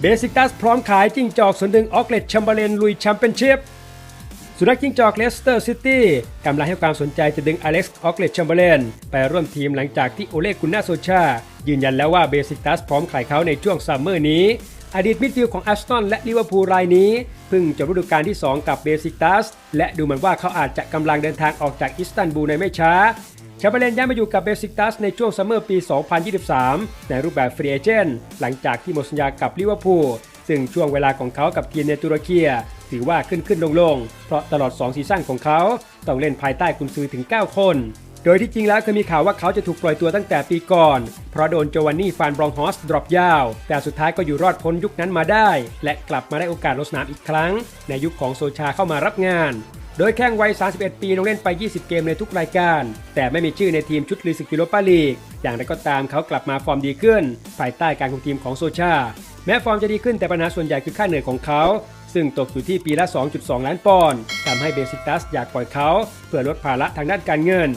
เบสิกตัสพร้อมขายจิ้งจอกสวนดึงออกเลตแชมเบอร์เลนลุยแชมเปี้ยนชิพสุนัขจิ้งจอกเลสเตอร์ซิตี้กำลังให้ความสนใจจะดึงอเล็กซ์ออกเลตแชมเบอร์เลนไปร่วมทีมหลังจากที่โอเลกุนนาโซชา ยืนยันแล้วว่าเบสิกตัสพร้อมขายเขาในช่วงซัมเมอร์นี้ อดีตมิดฟิลด์ของแอสตันและลิเวอร์พูลรายนี้เพิ่งจบฤดูกาลที่ 2 กับเบสิกตัสและดูเหมือนว่าเขาอาจจะกำลังเดินทางออกจากอิสตันบูลในไม่ช้า ชมเบอร์เลนย้ายมาอยู่กับเบสิกตัสในช่วงซัมเมอร์ปี 2023 ในรูปแบบฟรีเอเจนต์หลังจากที่หมดสัญญากับลิเวอร์พูลซึ่งช่วงเวลาของเขากับทีมในตุรกีถือว่าขึ้นขึ้นลงลงเพราะตลอด 2 ซีซั่นของเขา ต้องเล่นภายใต้กุนซือถึง 9 คน โดยที่จริงแล้วเคยมีข่าวว่าเขาจะถูกปล่อยตัวตั้งแต่ปีก่อน เพราะโดนโจวานนี่ฟานบรองฮอสดรอปยาว แต่สุดท้ายก็อยู่รอดพ้นยุคนั้นมาได้ และกลับมาได้โอกาสลงสนามอีกครั้ง ในยุคของโซชาเข้ามารับงาน โดยแข้งวัย 31 ปีลงเล่นไป 20 เกมในทุกรายการ แต่ไม่มีชื่อในทีมชุดลีสกิโลปาลีก อย่างไรก็ตามเขากลับมาฟอร์มดีขึ้น ภายใต้การคุมทีมของโซชา แม้ฟอร์มจะดีขึ้นแต่ปัญหาส่วนใหญ่คือค่าเหนื่อยของเขา ซึ่งตกอยู่ที่ปีละ 2.2 ล้านปอนด์ทำให้เบซิตัสอยากปล่อยเขา เพื่อลดภาระทางด้านการเงิน